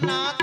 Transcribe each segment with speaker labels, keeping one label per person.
Speaker 1: না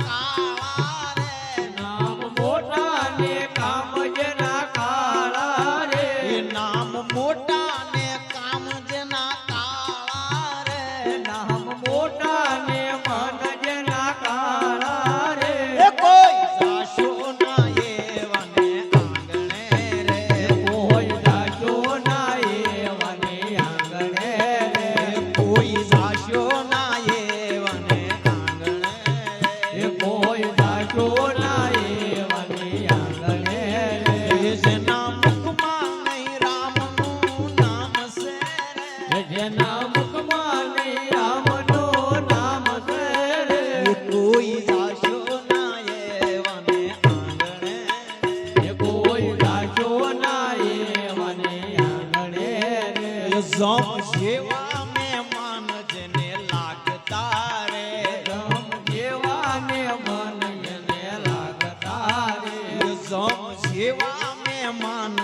Speaker 1: જમ જેવા મહેમાન જેને લાગતા રે. જમ જેવા મહેમાન જેને લાગતા રે.
Speaker 2: જમ જેવા મહેમાન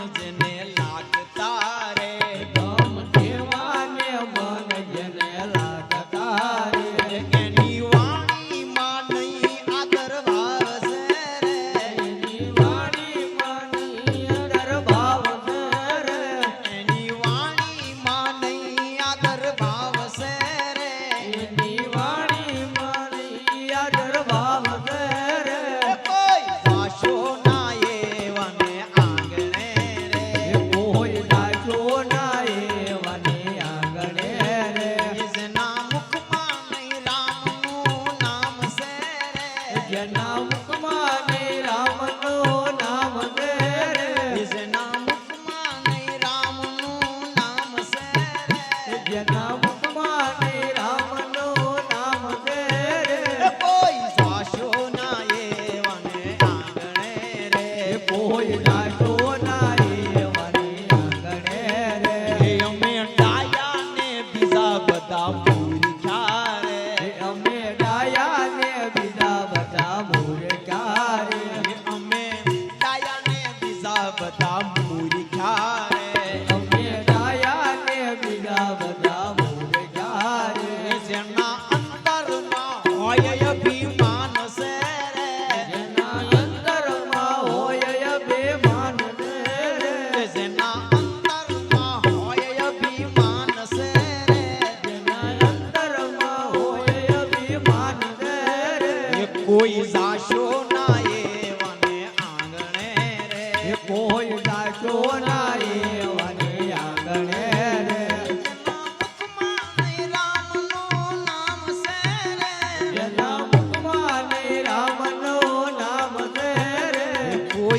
Speaker 2: ભક્તમાં મેરા
Speaker 1: મનો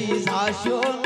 Speaker 1: Jesus, you're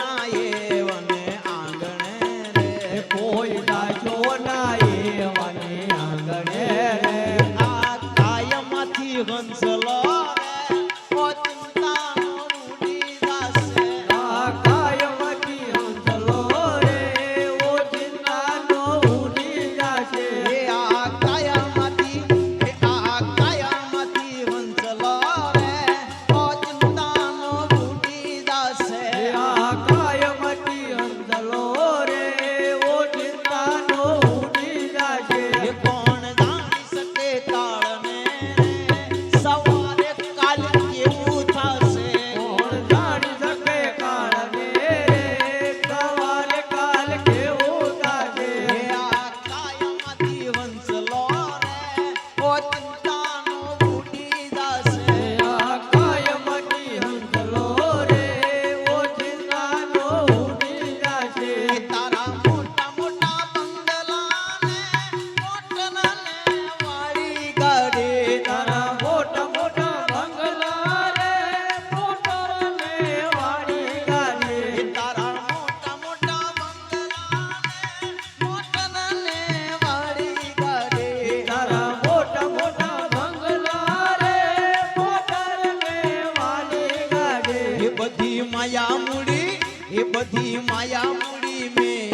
Speaker 1: માયા મૂડી
Speaker 2: મેં